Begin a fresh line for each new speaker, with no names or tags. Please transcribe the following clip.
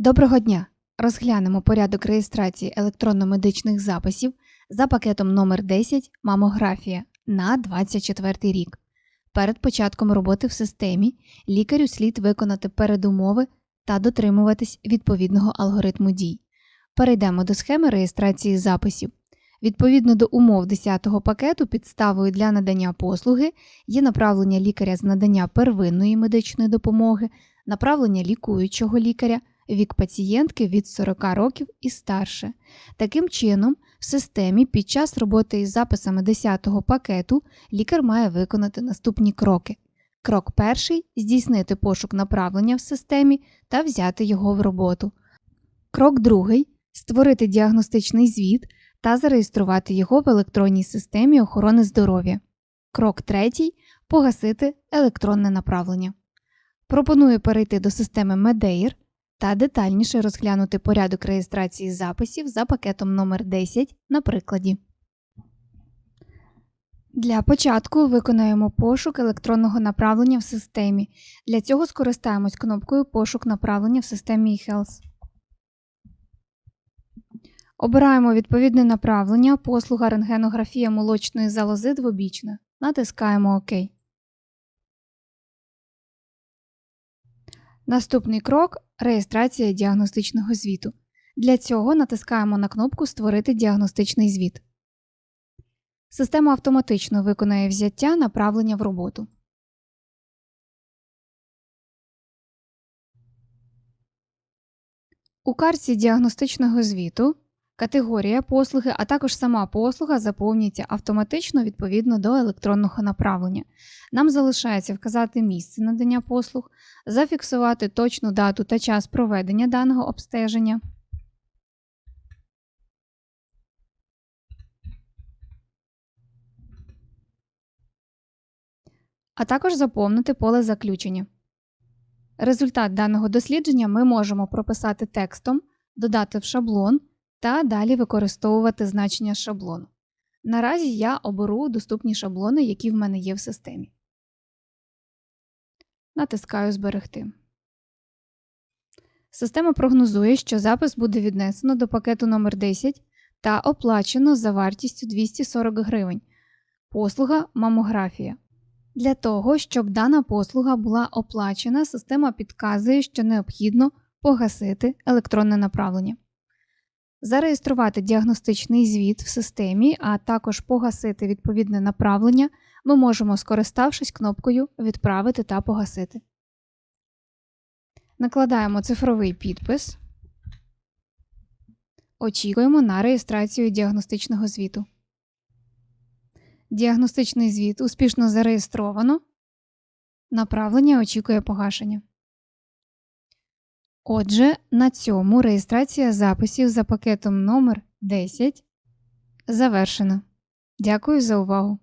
Доброго дня! Розглянемо порядок реєстрації електронно-медичних записів за пакетом номер 10 Мамографія на 24 рік. Перед початком роботи в системі лікарю слід виконати передумови та дотримуватись відповідного алгоритму дій. Перейдемо до схеми реєстрації записів. Відповідно до умов 10-го пакету, підставою для надання послуги є направлення лікаря з надання первинної медичної допомоги, направлення лікуючого лікаря, вік пацієнтки від 40 років і старше. Таким чином, в системі під час роботи із записами 10-го пакету лікар має виконати наступні кроки. Крок перший здійснити пошук направлення в системі та взяти його в роботу. Крок другий створити діагностичний звіт та зареєструвати його в електронній системі охорони здоров'я. Крок третій погасити електронне направлення. Пропоную перейти до системи Medeir та детальніше розглянути порядок реєстрації записів за пакетом номер 10 на прикладі. Для початку виконаємо пошук електронного направлення в системі. Для цього скористаємось кнопкою Пошук направлення в системі eHealth. Обираємо відповідне направлення послуга рентгенографія молочної залози двобічна. Натискаємо ОК. Наступний крок реєстрація діагностичного звіту. Для цього натискаємо на кнопку Створити діагностичний звіт. Система автоматично виконає взяття направлення в роботу. У карці діагностичного звіту категорія послуги, а також сама послуга заповнюється автоматично відповідно до електронного направлення. Нам залишається вказати місце надання послуг, зафіксувати точну дату та час проведення даного обстеження. А також заповнити поле заключення. Результат даного дослідження ми можемо прописати текстом, додати в шаблон та далі використовувати значення шаблону. Наразі я оберу доступні шаблони, які в мене є в системі. Натискаю Зберегти. Система прогнозує, що запис буде віднесено до пакету номер 10 та оплачено за вартістю 240 гривень. Послуга мамографія. Для того, щоб дана послуга була оплачена, система підказує, що необхідно погасити електронне направлення. Зареєструвати діагностичний звіт в системі, а також погасити відповідне направлення ми можемо, скориставшись кнопкою Відправити та погасити. Накладаємо цифровий підпис. Очікуємо на реєстрацію діагностичного звіту. Діагностичний звіт успішно зареєстровано. Направлення очікує погашення. Отже, на цьому реєстрація записів за пакетом номер 10 завершена. Дякую за увагу!